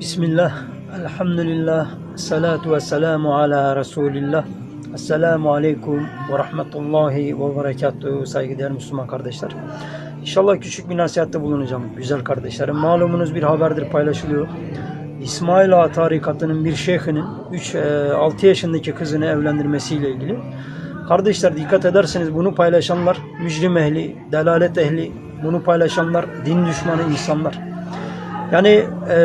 Bismillah, elhamdülillah, salatu ve selamu ala Resulillah. Esselamu aleyküm ve rahmetullahi ve berekatuhu saygıdeğer Müslüman kardeşler. İnşallah küçük bir nasihatte bulunacağım güzel kardeşlerim. Malumunuz bir haberdir paylaşılıyor. İsmail Ağa tarikatının bir şeyhinin 3-6 yaşındaki kızını evlendirmesiyle ilgili. Kardeşler dikkat ederseniz bunu paylaşanlar mücrim ehli, delalet ehli, bunu paylaşanlar din düşmanı insanlar. Yani e,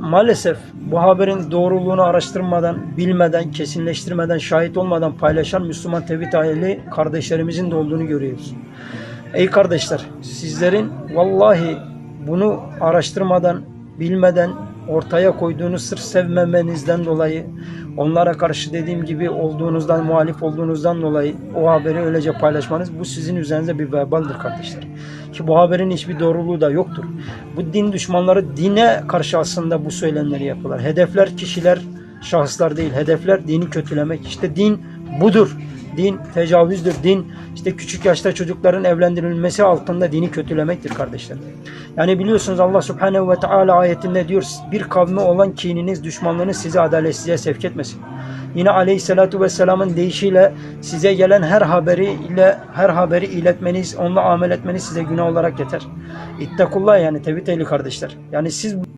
maalesef bu haberin doğruluğunu araştırmadan, bilmeden, kesinleştirmeden, şahit olmadan paylaşan Müslüman tevhid ehli kardeşlerimizin de olduğunu görüyoruz. Ey kardeşler, sizlerin vallahi bunu araştırmadan, bilmeden ortaya koyduğunuz sırf sevmemenizden dolayı, onlara karşı dediğim gibi olduğunuzdan, muhalif olduğunuzdan dolayı o haberi öylece paylaşmanız bu sizin üzerinize bir vebaldir kardeşler. Ki bu haberin hiçbir doğruluğu da yoktur. Bu din düşmanları dine karşı aslında bu söylemleri yapıyorlar. Hedefler kişiler, şahıslar değil. Hedefler dini kötülemek. İşte din budur. Din tecavüzdür. Din işte küçük yaşta çocukların evlendirilmesi altında dini kötülemektir kardeşler. Yani biliyorsunuz Allah Subhanahu ve Teala ayetinde diyor bir kavme olan kininiz, düşmanlığınız sizi adaletsizliğe sevk etmesin. Yine Aleyhisselatu Vesselam'ın deyişiyle size gelen her haberi ile her haberi iletmeniz, onunla amel etmeniz size günah olarak yeter. İttakullah yani tevhid ehli kardeşler. Yani siz